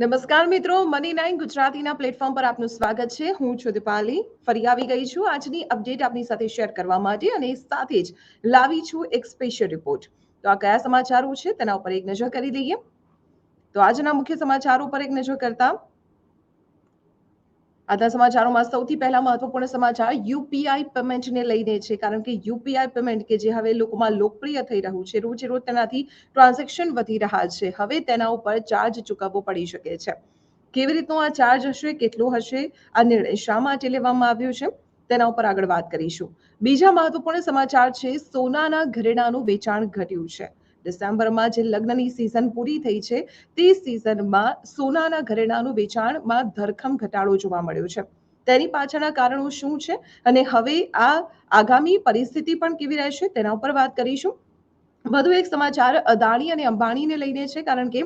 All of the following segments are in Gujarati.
નમસ્કાર મિત્રો મની નાઇન ગુજરાતીના પ્લેટફોર્મ પર આપનું સ્વાગત છે. હું છું દીપાલી. ફરી આવી ગઈ છું આજની અપડેટ આપની સાથે શેર કરવા માટે અને સાથે જ લાવી છું એક સ્પેશિયલ રિપોર્ટ તો આ કયા સમાચારો છે તેના ઉપર એક નજર કરી લઈએ. તો આજના મુખ્ય સમાચારો પર એક નજર કરતા આજના સમાચારોમાં સૌથી પહેલા મહત્વપૂર્ણ સમાચાર યુપીઆઈ પેમેન્ટને લઈને છે, કારણ કે યુપીઆઈ પેમેન્ટ કે જે હવે લોકોમાં લોકપ્રિય થઈ રહ્યું છે રોજે રોજ તેનાથી ટ્રાન્ઝેક્શન વધી રહ્યા છે, હવે તેના ઉપર ચાર્જ ચૂકવવો પડી શકે છે. કેવી રીતનો આ ચાર્જ હશે, કેટલો હશે, આ નિર્ણય શા માટે લેવામાં આવ્યો છે, તેના ઉપર આગળ વાત કરીશું. બીજા મહત્વપૂર્ણ સમાચાર છે, સોનાના ઘરેણાનું વેચાણ ઘટ્યું છે. ડિસેમ્બરમાં જે લગ્નની સિઝન પૂરી થઈ છે, તે સિઝનમાં સોનાના ઘરેણાનું વેચાણમાં ધરખમ ઘટાડો જોવા મળ્યો છે. તેની પાછળના કારણો શું છે? અને હવે આ આગામી પરિસ્થિતિ પણ કેવી રહેશે? તેના ઉપર વાત કરીશું. વધુ એક સમાચાર, અદાણી અને અંબાણીને લઈને છે, કારણ કે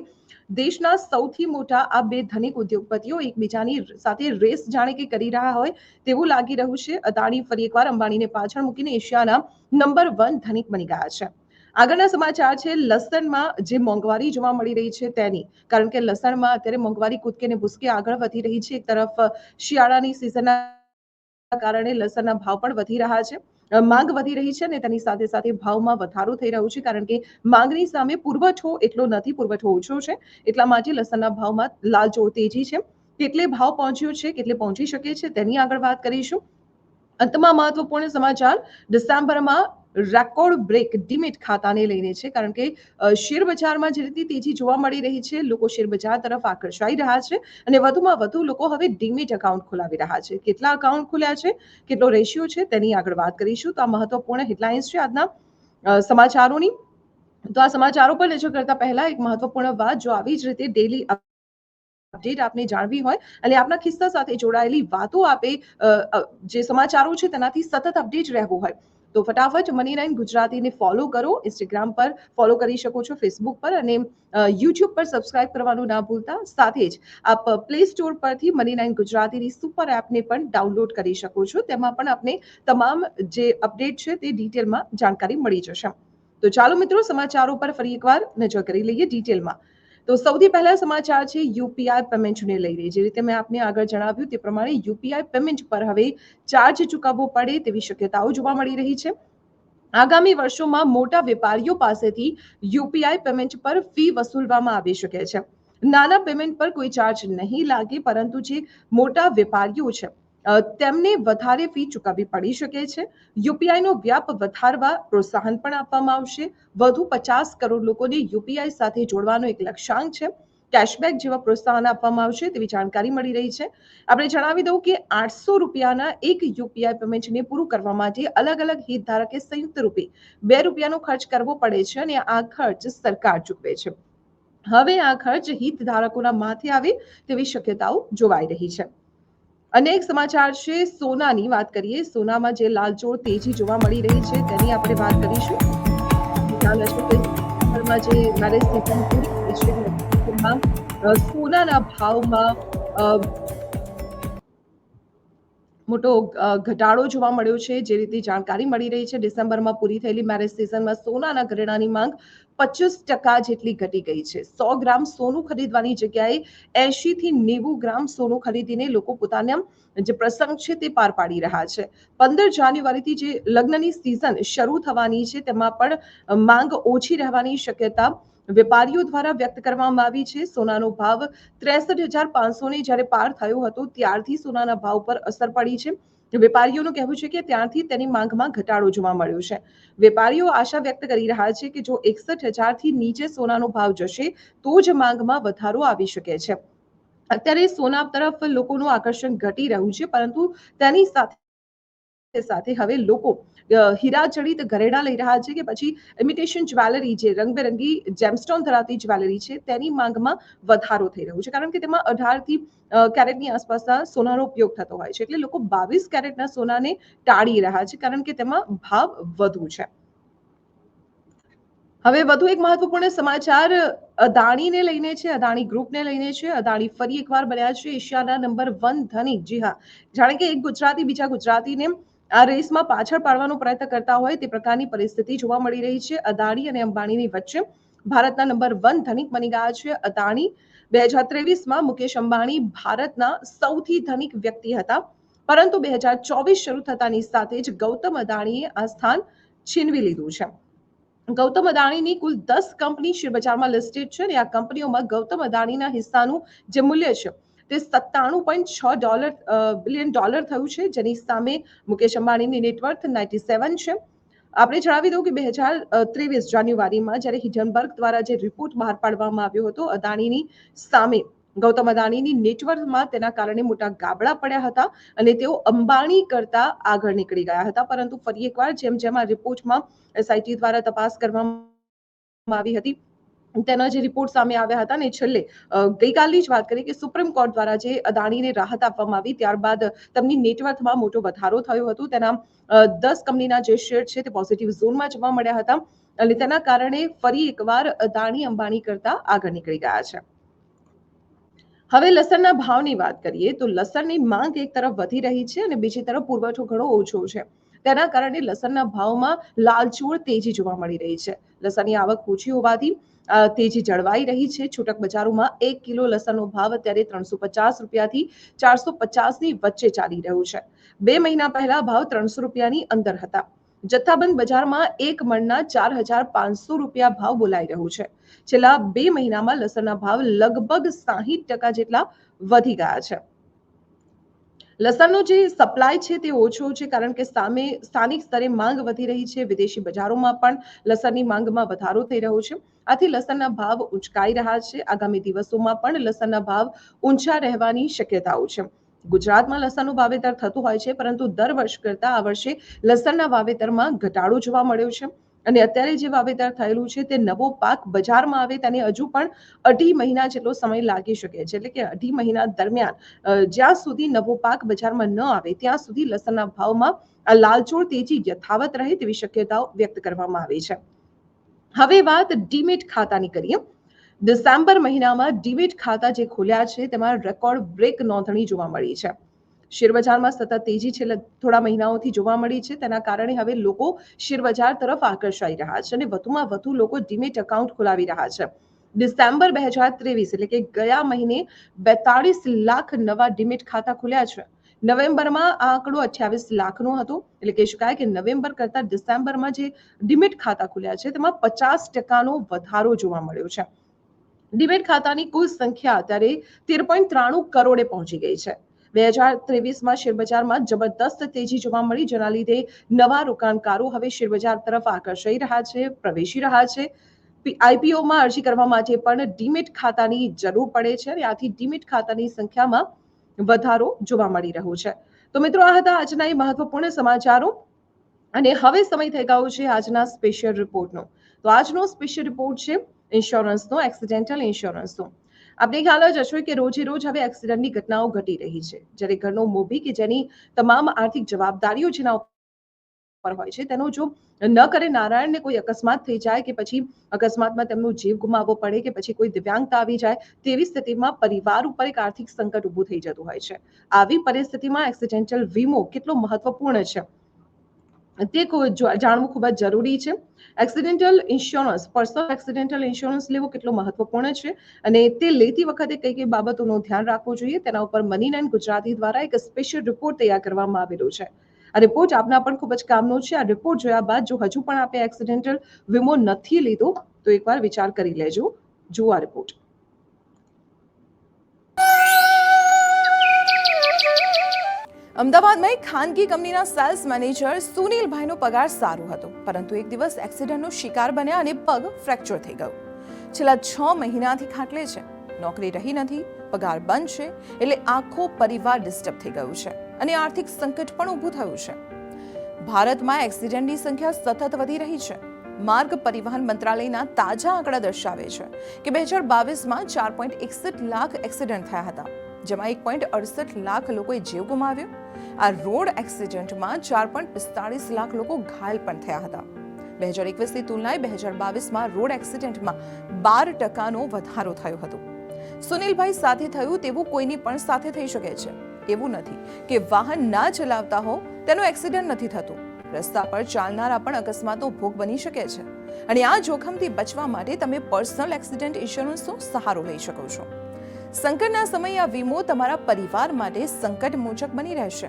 દેશના સૌથી મોટા આ બે ધનિક ઉદ્યોગપતિઓ એકબીજાની સાથે રેસ જાણે કે કરી રહ્યા હોય તેવું લાગી રહ્યું છે. અદાણી ફરી એકવાર અંબાણીને પાછળ મૂકીને એશિયાના નંબર વન ધનિક બની ગયા છે. આગળના સમાચાર છે, લસણમાં જે મોંઘવારી જોવા મળી રહી છે તેની. કારણ કે લસણમાં અત્યારે મોંઘવારી કૂદકે ને ભૂસકે આગળ વધી રહી છે. એક તરફ, શિયાળાની સિઝનના કારણે લસણના ભાવ પણ વધી રહ્યા છે. માંગ વધી રહી છે અને તેની સાથે સાથે ભાવમાં વધારો થઈ રહ્યો છે. કારણ કે માંગની સામે પુરવઠો એટલો નથી, પુરવઠો ઓછો છે. એટલા માટે લસણના ભાવમાં લાલચોળ તેજી છે. કેટલે ભાવ પહોંચ્યો છે, કેટલે પહોંચી શકે છે તેની આગળ વાત કરીશું. અંતમાં મહત્વપૂર્ણ સમાચાર, ડિસેમ્બરમાં રેકોર્ડ બ્રેક ડિમિટ ખાતાને લઈને છે, કારણ કે શેર બજારમાં જે રીતે તેજી જોવા મળી રહી છે, લોકો શેર બજાર તરફ આકર્ષાઈ રહ્યા છે અને વધુમાં વધુ લોકો હવે ડિમિટ એકાઉન્ટ ખોલાવી રહ્યા છે. કેટલા એકાઉન્ટ ખોલ્યા છે, કેટલો રેશિયો છે, તેની આગળ વાત કરીશું. તો આ મહત્વપૂર્ણ હેડલાઇન્સ છે આજના સમાચારોની. તો આ સમાચારો પર નજર કરતા પહેલા એક મહત્વપૂર્ણ વાત, જો આવી જ રીતે ડેલી અપડેટ આપને જાણવી હોય અને આપના ખિસ્સા સાથે જોડાયેલી વાતો આપે જે સમાચારો છે તેનાથી સતત અપડેટ રહેવું હોય તો ફટાફટ મની નાઇન ગુજરાતીને ફોલો કરો ઇન્સ્ટાગ્રામ પર ફોલો કરી શકો છો ફેસબુક પર અને યુટ્યુબ પર સબસ્ક્રાઇબ કરવાનું ના ભૂલતા. સાથે જ આપ પ્લે સ્ટોર પરથી મની નાઇન ગુજરાતીની સુપર એપને પણ ડાઉનલોડ કરી શકો છો. તેમાં પણ આપને તમામ જે અપડેટ છે તે ડિટેલમાં જાણકારી મળી જશે. તો ચાલો મિત્રો, સમાચારો પર ફરી એકવાર નજર કરી લઈએ ડિટેલમાં તો સૌથી પહેલા સમાચાર છે, યુપીઆઈ પેમેન્ટને લઈને જે રીતે મેં આપને આગળ જણાવ્યું તે પ્રમાણે યુપીઆઈ પેમેન્ટ પર હવે ચાર્જ ચૂકવવો પડે તેવી શક્યતાઓ જોવા મળી રહી છે. આગામી વર્ષોમાં મોટા વેપારીઓ પાસેથી યુપીઆઈ પેમેન્ટ પર ફી વસૂલવામાં આવી શકે છે. નાના પેમેન્ટ પર કોઈ ચાર્જ નહીં લાગે, પરંતુ જે મોટા વેપારીઓ છે તેમને વધારે ફી ચૂકવવી પડી શકે છે. યુપીઆઈનો વ્યાપ વધારવા પ્રોત્સાહન પણ આપવામાં આવશે. વધુ પચાસ કરોડ લોકોને યુપીઆઈ સાથે જોડવાનો એક લક્ષ્યાંક છે. કેશબેક જેવા પ્રોત્સાહન આપવામાં આવશે તેવી જાણકારી મળી રહી છે. આપણે જણાવી દઉં કે આઠસો રૂપિયાના એક યુપીઆઈ પેમેન્ટને પૂરું કરવા માટે અલગ અલગ હિતધારકે સંયુક્ત રૂપે બે રૂપિયાનો ખર્ચ કરવો પડે છે અને આ ખર્ચ સરકાર ચૂકવે છે. હવે આ ખર્ચ હિતધારકોના માથે આવે તેવી શક્યતાઓ જોવાઈ રહી છે. અનેક સમાચાર છે. સોનાની વાત કરીએ, સોનામાં જે લાલચોળ તેજી જોવા મળી રહી છે, તેની આપણે વાત કરીશું. જે મેરેજ સિઝન પૂરી છે સોનાના ભાવમાં મોટો ઘટાડો જોવા મળ્યો છે. જે રીતે જાણકારી મળી રહી છે, ડિસેમ્બરમાં પૂરી થયેલી મેરેજ સિઝનમાં સોનાના ઘરેણાની માંગ પચીસ ટકા જેટલી ઘટી ગઈ છે. સો ગ્રામ સોનું ખરીદવાની જગ્યાએ એસી થી નેવું ગ્રામ સોનું ખરીદીને લોકો પોતાના જે પ્રસંગ છે તે પાર પાડી રહ્યા છે. પંદર જાન્યુઆરીથી જે લગ્નની સિઝન શરૂ થવાની છે, તેમાં પણ માંગ ઓછી રહેવાની શક્યતા વેપારીઓ દ્વારા વ્યક્ત કરવામાં આવી છે. સોનાનો ભાવ ત્રેસઠ હજાર પાંચસો ને જ્યારે પાર થયો હતો, ત્યારથી સોનાના ભાવ પર અસર પડી છે. વેપારીઓનું કહેવું છે કે ત્યારથી તેની માંગમાં ઘટાડો જોવા મળ્યો છે. વેપારીઓ આશા વ્યક્ત કરી રહ્યા છે કે જો એકસઠ હજારથી નીચે સોનાનો ભાવ જશે, તો જ માંગમાં વધારો આવી શકે છે. અત્યારે સોના તરફ લોકોનું આકર્ષણ ઘટી રહ્યું છે, પરંતુ તેની સાથે સાથે હવે લોકો હીરા જડિત ઘરેણા લઈ રહ્યા છે કે પછી ઇમિટેશન જ્વેલરી જે રંગબેરંગી જેમસ્ટોન ધરાવતી જ્વેલરી છે તેની માંગમાં વધારો થઈ રહ્યો છે. કારણ કે તેમાં અઢારથી કેરેટની આસપાસના સોનાનો ઉપયોગ થતો હોય છે. એટલે લોકો બાવીસ કેરેટના સોનાને ટાળી રહ્યા છે કારણ કે તેમાં ભાવ વધુ છે. હવે વધુ એક મહત્વપૂર્ણ સમાચાર અદાણીને લઈને છે, અદાણી ગ્રુપને લઈને છે. અદાણી ફરી એકવાર બન્યા છે એશિયાના નંબર વન ધનિક. જી હા. જાણે કે એક ગુજરાતી બીજા ગુજરાતીને આ રેસમાં પાછળ પાડવાનો પ્રયત્ન કરતા હોય તે પ્રકારની પરિસ્થિતિ જોવા મળી રહી છે. અદાણી અને અંબાણીની વચ્ચે ભારતના નંબર વન ધનિક બની ગયા છે. અદાણી બે હજાર ત્રેવીસમાં મુકેશ અંબાણી ભારતના સૌથી ધનિક વ્યક્તિ હતા. પરંતુ બે હજાર ચોવીસ શરૂ થતાની સાથે જ ગૌતમ અદાણીએ આ સ્થાન છીનવી લીધું છે. ગૌતમ અદાણીની કુલ દસ કંપની શેરબજારમાં લિસ્ટેડ છે અને આ કંપનીઓમાં ગૌતમ અદાણીના હિસ્સાનું જે મૂલ્ય છે તે સત્તાણું પોઈન્ટ છ ડોલર બિલિયન ડોલર થયું છે, જેની સામે મુકેશ અંબાણીની નેટવર્થ નાઇન્ટી સેવન છે. આપણે જણાવી દઉં કે બે હજાર ત્રેવીસ જાન્યુઆરીમાં જ્યારે હિડનબર્ગ દ્વારા જે રિપોર્ટ બહાર પાડવામાં આવ્યો હતો, અદાણીની સામે, ગૌતમ અદાણીની નેટવર્કમાં તેના કારણે મોટા ગાબડા પડ્યા હતા અને તેઓ અંબાણી કરતા આગળ નીકળી ગયા હતા. પરંતુ ફરી એકવાર જેમ જેમ આ રિપોર્ટમાં એસઆઈટી દ્વારા તપાસ કરવામાં આવી હતી તેના જે રિપોર્ટ સામે આવ્યા હતા ને છેલ્લે ગઈકાલની જ વાત કરીએ કે સુપ્રીમ કોર્ટ દ્વારા જે અદાણીને રાહત આપવામાં આવી ત્યારબાદ તેમની નેટવર્થમાં મોટો વધારો થયો હતો. તેના દસ કંપનીના જે શેર છે તે પોઝિટિવ ઝોનમાં જોવા મળ્યા હતા અને તેના કારણે ફરી એકવાર અદાણી અંબાણી કરતા આગળ નીકળી ગયા છે. હવે લસણના ભાવની વાત કરીએ તો લસણની માંગ એક તરફ વધી રહી છે અને બીજી તરફ પુરવઠો ઘણો ઓછો છે. તેના કારણે લસણના ભાવમાં લાલચોળ તેજી જોવા મળી રહી છે. લસણની આવક ઓછી હોવાથી તેજી જળવાઈ રહી છે. છૂટક બજારોમાં એક કિલો લસણનો ભાવ અત્યારે ત્રણસો પચાસ રૂપિયાથી ચારસો પચાસની વચ્ચે ચાલી રહ્યું છે. બે મહિના પહેલા ભાવ ત્રણસો રૂપિયાની અંદર હતા. જથ્થાબંધ બજારમાં એક મણના ચાર હજાર પાંચસો રૂપિયા ભાવ બોલાઈ રહ્યું છે. છેલ્લા બે મહિનામાં લસણના ભાવ લગભગ સાહીઠ ટકા જેટલા વધી ગયા છે. લસણનો જે સપ્લાય છે તે ઓછો છે કારણ કે સામે સ્થાનિક સ્તરે માંગ વધી રહી છે. વિદેશી બજારોમાં પણ લસણની માંગમાં વધારો થઈ રહ્યો છે. આથી લસણના ભાવ ઉંચકાઈ રહ્યા છે. આગામી દિવસોમાં પણ લસણના ભાવ ઊંચા રહેવાની શક્યતાઓ છે. ગુજરાતમાં લસણનું વાવેતર થતું હોય છે, પરંતુ દર વર્ષ કરતા આ વર્ષે લસણના વાવેતરમાં ઘટાડો જોવા મળ્યો છે. અને અત્યારે જે વાવેતર થયેલું છે તે નવો પાક બજારમાં આવે તેને હજુ પણ અઢી મહિના જેટલો સમય લાગી શકે છે. એટલે કે અઢી મહિના દરમિયાન જ્યાં સુધી નવો પાક બજારમાં ન આવે, ત્યાં સુધી લસણના ભાવમાં લાલચોળ તેજી યથાવત રહે તેવી શક્યતાઓ વ્યક્ત કરવામાં આવી છે. હવે વાત ડીમેટ ખાતાની કરીએ. ડિસેમ્બર મહિનામાં ડીમેટ ખાતા જે ખોલ્યા છે તેમાં રેકોર્ડ બ્રેક નોંધણી જોવા મળી છે. શેરબજારમાં સતત તેજી છેલ્લા થોડા મહિનાઓથી જોવા મળી છે. તેના કારણે હવે લોકો શેરબજાર તરફ આકર્ષાઈ રહ્યા છે અને વધુમાં વધુ લોકો ડીમેટ એકાઉન્ટ ખોલાવી રહ્યા છે. ડિસેમ્બર બે હજાર ત્રેવીસ એટલે કે ગયા મહિને બેતાળીસ લાખ નવા ડીમેટ ખાતા ખુલ્યા છે. નવેમ્બરમાં આ આંકડો અઠ્યાવીસ લાખનો હતો. એટલે કહી શકાય કે નવેમ્બર કરતા ડિસેમ્બરમાં જે ડીમેટ ખાતા ખુલ્યા છે તેમાં પચાસ ટકાનો વધારો જોવા મળ્યો છે. ડીમેટ ખાતાની કુલ સંખ્યા અત્યારે તેર પોઈન્ટ ત્રાણું કરોડે પહોંચી ગઈ છે. બે હજાર ત્રેવીસમાં શેરબજારમાં જબરદસ્ત તેજી જોવા મળી. જેના લીધે નવા રોકાણકારો હવે શેરબજાર તરફ આકર્ષાઈ રહ્યા છે, પ્રવેશી રહ્યા છે. આઈપીઓમાં અરજી કરવા માટે પણ ડીમેટ ખાતાની જરૂર પડે છે અને આથી ડીમેટ ખાતાની સંખ્યામાં વધારો જોવા મળી રહ્યો છે. તો મિત્રો, આ હતા આજના એ મહત્વપૂર્ણ સમાચારો. અને હવે સમય થઈ ગયો છે આજના સ્પેશિયલ રિપોર્ટનો. તો આજનો સ્પેશિયલ રિપોર્ટ છે ઇન્સ્યોરન્સનો, એક્સિડેન્ટલ ઇન્સ્યોરન્સનો. આપણે ખ્યાલ જ હશે કે રોજે રોજ હવે એક્સિડન્ટની ઘટનાઓ ઘટી રહી છે. જ્યારે ઘરનો મોભી કે જેની તમામ આર્થિક જવાબદારીઓ જેના ઉપર હોય છે, તેનો જો ન કરે નારાયણને કોઈ અકસ્માત થઈ જાય કે પછી અકસ્માતમાં તેમનો જીવ ગુમાવવો પડે કે પછી કોઈ દિવ્યાંગતા આવી જાય, તેવી સ્થિતિમાં પરિવાર ઉપર એક આર્થિક સંકટ ઊભું થઈ જતું હોય છે. આવી પરિસ્થિતિમાં એક્સિડેન્ટલ વીમો કેટલો મહત્વપૂર્ણ છે? તે જાણવું ખૂબ જ જરૂરી છે. Accidental insurance personal accidental insurance લેવો કેટલો મહત્વપૂર્ણ છે અને તે લેતી વખતે કઈ કઈ બાબતોનું ધ્યાન રાખવું જોઈએ? તેના ઉપર મની નાઇન ગુજરાતી દ્વારા એક સ્પેશિયલ રિપોર્ટ તૈયાર કરવામાં આવેલો છે. આ રિપોર્ટ આપના પણ ખૂબ જ કામનો છે. આ રિપોર્ટ જોયા બાદ જો હજુ પણ આપે એક્સિડેન્ટલ વીમો નથી લીધો, તો એકવાર વિચાર કરી લેજો. જુઓ આ રિપોર્ટ અમદાવાદમાં એક ખાનગી કંપનીના સેલ્સ મેનેજર સુનિલભાઈનો પગાર સારો હતો, પરંતુ એક દિવસ એક્સિડન્ટનો શિકાર બન્યા અને પગ ફ્રેક્ચર થઈ ગયો. છેલ્લા છ મહિનાથી ખાટલે છે. નોકરી રહી નથી, પગાર બંધ છે, એટલે આખો પરિવાર ડિસ્ટર્બ થઈ ગયું છે અને આર્થિક સંકટ પણ ઊભું થયું છે. ભારતમાં એક્સિડન્ટની સંખ્યા સતત વધી રહી છે. માર્ગ પરિવહન મંત્રાલયના તાજા આંકડા દર્શાવે છે કે બે હજાર બાવીસમાં ચાર પોઈન્ટ એકસઠ લાખ એક્સિડન્ટ થયા હતા. જેમાં એક પોઈન્ટ અડસઠ લાખ લોકોએ જીવ ગુમાવ્યો. આ રોડ એક્સિડન્ટમાં ચાર પોઈન્ટ પિસ્તાળીસ લાખ લોકો ઘાયલ પણ થયા હતા. બે હજાર એકવીસની તુલનાએ બે હજાર બાવીસમાં રોડ એક્સિડન્ટમાં બાર ટકાનો વધારો થયો હતો. સુનિલભાઈ સાથે થયું તેવું કોઈની પણ સાથે થઈ શકે છે. એવું નથી કે વાહન ના ચલાવતા હો, તેનો એક્સિડન્ટ નથી થતો. રસ્તા પર ચાલનારા પણ અકસ્માતો ભોગ બની શકે છે. અને આ જોખમથી બચવા માટે તમે પર્સનલ એક્સિડન્ટ ઇન્સ્યોરન્સનો સહારો લઈ શકો છો. સંકટના સમયે આ વીમો તમારા પરિવાર માટે સંકટ મોચક બની રહેશે.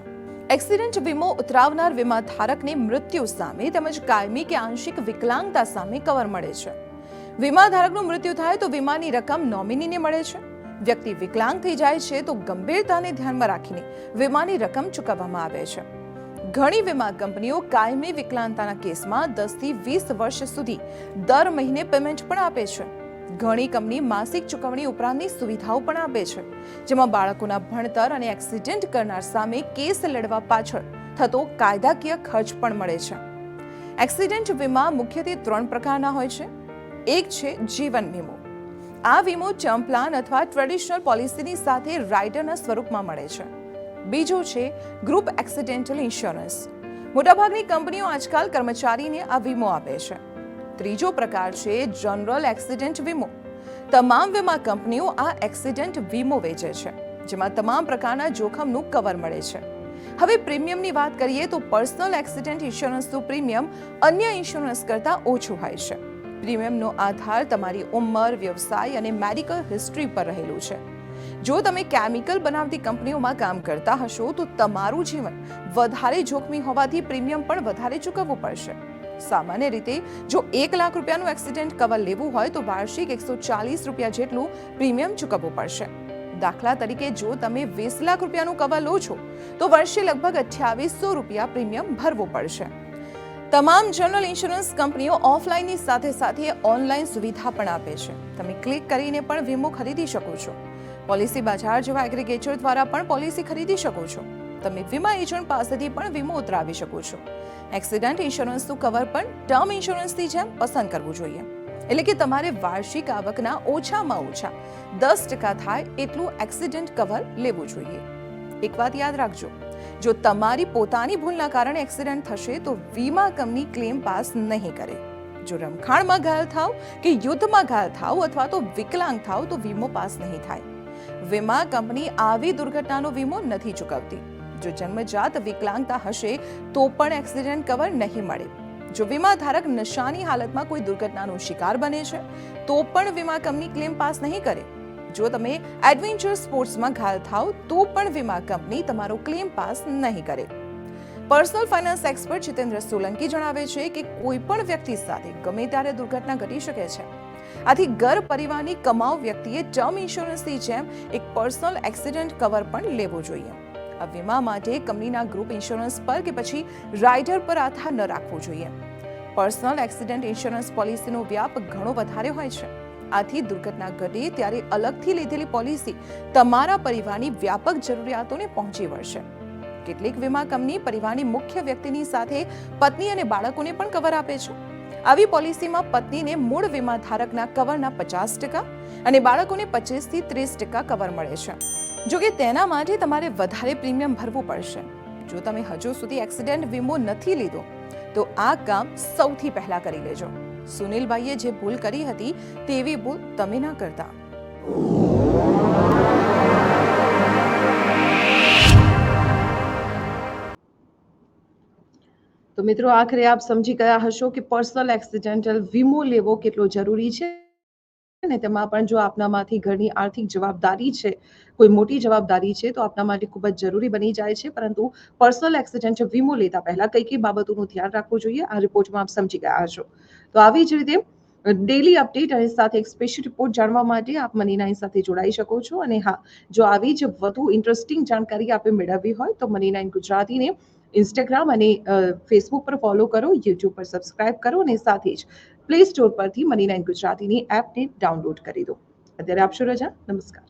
એક્સિડન્ટ વીમો ઉતરાવનાર વીમા ધારકને મૃત્યુ સામે તેમજ કાયમી કે આંશિક વિકલાંગતા સામે કવર મળે છે. વીમા ધારકનું મૃત્યુ થાય તો વીમાની રકમ નોમિનીને મળે છે. વ્યક્તિ વિકલાંગ થઈ જાય છે તો ગંભીરતાને ધ્યાનમાં રાખીને વીમાની રકમ ચૂકવવામાં આવે છે. ઘણી વીમા કંપનીઓ કાયમી વિકલાંગતાના કેસમાં દસથી વીસ વર્ષ સુધી દર મહિને પેમેન્ટ પણ આપે છે. ઘણી કંપની માસિક ચૂકવણી ઉપરાંતની સુવિધાઓ પણ આપે છે, જેમાં બાળકોના ભણતર અને એક્સિડન્ટ કરનાર સામે કેસ લડવા પાછળ થતો કાયદાકીય ખર્ચ પણ મળે છે. એક્સિડન્ટ વીમા મુખ્યત્વે ત્રણ પ્રકારના હોય છે. એક છે જીવન વીમો. આ વીમો ટર્મ પ્લાન અથવા ટ્રેડિશનલ પોલિસીની સાથે રાઇડરના સ્વરૂપમાં મળે છે. બીજો છે ગ્રુપ એક્સિડેન્ટલ ઇન્સ્યોરન્સ. મોટાભાગની કંપનીઓ આજકાલ કર્મચારીને આ વીમો આપે છે. ત્રીજો પ્રકાર છે જનરલ એક્સિડન્ટ વીમો. તમામ વીમા કંપનીઓ આ એક્સિડન્ટ વીમો વેચે છે, જેમાં તમામ પ્રકારના જોખમનું કવર મળે છે. હવે પ્રીમિયમની વાત કરીએ તો પર્સનલ એક્સિડન્ટ ઇન્સ્યોરન્સનું પ્રીમિયમ અન્ય ઇન્સ્યોરન્સ કરતાં ઓછું હોય છે. પ્રીમિયમનો આધાર તમારી ઉંમર, વ્યવસાય અને મેડિકલ હિસ્ટ્રી પર રહેલું છે. જો તમે કેમિકલ બનાવતી કંપનીઓમાં કામ કરતા હશો તો તમારું જીવન વધારે જોખમી હોવાથી પ્રીમિયમ પણ વધારે ચૂકવવું પડશે. સામાન્ય રીતે જો એક લાખ રૂપિયાનું એક્સિડન્ટ કવર લેવું હોય તો વાર્ષિક એકસો ચાલીસ રૂપિયા જેટલું પ્રીમિયમ ચૂકવવું પડશે. દાખલા તરીકે જો તમે વીસ લાખ રૂપિયાનું કવર લો છો, તો વર્ષે લગભગ અઠ્યાવીસો રૂપિયા પ્રીમિયમ ભરવું પડશે. તમામ જનરલ ઇન્સ્યોરન્સ કંપનીઓ ઓફલાઈનની સાથે સાથે ઓનલાઈન સુવિધા પણ આપે છે. તમે ક્લિક કરીને પણ વીમો ખરીદી શકો છો. પોલિસી બજાર જેવા એગ્રીગેટર દ્વારા પણ પોલિસી ખરીદી શકો છો. તમે વીમા એજન્ટ પાસેથી પણ વીમો ઉતરાવી શકો છો. એક્સિડન્ટ ઇન્સ્યોરન્સનું કવર પણ ટર્મ ઇન્સ્યોરન્સની જેમ પસંદ કરવું જોઈએ. એટલે કે તમારે વાર્ષિક આવકના ઓછામાં ઓછા દસ ટકા થાય એટલું એક્સિડન્ટ કવર લેવું જોઈએ. એક વાત યાદ રાખજો, જો તમારી પોતાની ભૂલના કારણે એક્સિડન્ટ થશે તો વીમા કંપની ક્લેમ પાસ નહીં કરે. જો રમખાણમાં ઘાયલ થાવ કે યુદ્ધમાં ઘાયલ થાવ અથવા તો વિકલાંગ થાવ તો વીમો પાસ નહીં થાય. વીમા કંપની આવી દુર્ઘટનાનો વીમો નથી ચૂકવતી. જો જન્મજાત વિકલાંગતા હશે, તો પણ એક્સિડન્ટ કવર નહીં મળે. જો વીમા ધારક નશાની હાલતમાં કોઈ દુર્ઘટનાનો શિકાર બને છે, તો પણ વીમા કંપની ક્લેમ પાસ નહીં કરે. જો તમે એડવેન્ચર સ્પોર્ટ્સમાં ઘાયલ થાવ તો પણ વીમા કંપની તમારો ક્લેમ પાસ નહીં કરે. Personal finance expert Jitendra Solanki જણાવે છે કે કોઈ પણ વ્યક્તિ સાથે ગમે ત્યારે દુર્ઘટના ઘટી શકે છે. આથી ઘર પરિવારની કમાવ વ્યક્તિએ ટર્મ ઇન્સ્યોરન્સની જેમ એક પર્સનલ એક્સિડન્ટ કવર પણ લેવો જોઈએ. વીમા માટે કંપનીના ગ્રુપ ઇન્સ્યોરન્સ પર કે પછી રાઇડર પર આધાર ન રાખવો જોઈએ. પર્સનલ એક્સિડન્ટ ઇન્સ્યોરન્સ પોલિસીનો વ્યાપ ઘણો વધારે હોય છે. આથી દુર્ઘટના ઘટે ત્યારે અલગથી લીધેલી પોલિસી તમારા પરિવારની વ્યાપક જરૂરિયાતોને પહોંચી વળશે. કેટલીક વીમા કંપની પરિવારની મુખ્ય વ્યક્તિની સાથે પત્ની અને બાળકોને પણ કવર આપે છે. આવી પોલિસીમાં પત્નીને મૂળ વીમા ધારકના કવરના પચાસ ટકા અને બાળકોને પચીસથી ત્રીસ ટકા કવર મળે છે. જો કે તેના માટે તમારે વધારે પ્રીમિયમ ભરવું પડશે. જો તમે હજુ સુધી એક્સિડન્ટ વીમો નથી લીધો, તો આ કામ સૌથી પહેલા કરી લેજો. સુનિલભાઈએ જે ભૂલ કરી હતી, તેવી ભૂલ તમે ના કરતા. તો મિત્રો, આખરે આપ સમજી ગયા હશો કે પર્સનલ એક્સિડેન્ટલ વીમો લેવો કેટલો જરૂરી છે? ને, તેમાં પણ જો આપનામાંથી ઘરની આર્થિક જવાબદારી છે, કોઈ મોટી જવાબદારી છે, તો આપના માટે ખૂબ જ જરૂરી બની જાય છે. પરંતુ પર્સનલ એક્સિડન્ટ વીમો લેતા પહેલા કઈ કઈ બાબતોનું ધ્યાન રાખવું જોઈએ? આ રિપોર્ટમાં આપ સમજી ગયા છો તો આવી જ રીતે ડેલી અપડેટ અને સાથે એક સ્પેશિયલ રિપોર્ટ જાણવા માટે આપ મની નાઇન સાથે જોડાઈ શકો છો. અને હા, જો આવી જ વધુ ઇન્ટરેસ્ટિંગ જાણકારી આપે મેળવવી હોય, તો મની નાઇન ગુજરાતીને ઇન્સ્ટાગ્રામ અને ફેસબુક પર ફોલો કરો યુટ્યુબ પર સબસ્ક્રાઇબ કરો અને સાથે જ પ્લે સ્ટોર પરથી મની નાઇન ગુજરાતીની એપને ડાઉનલોડ કરી દો. અત્યારે આપશો રજા. નમસ્કાર.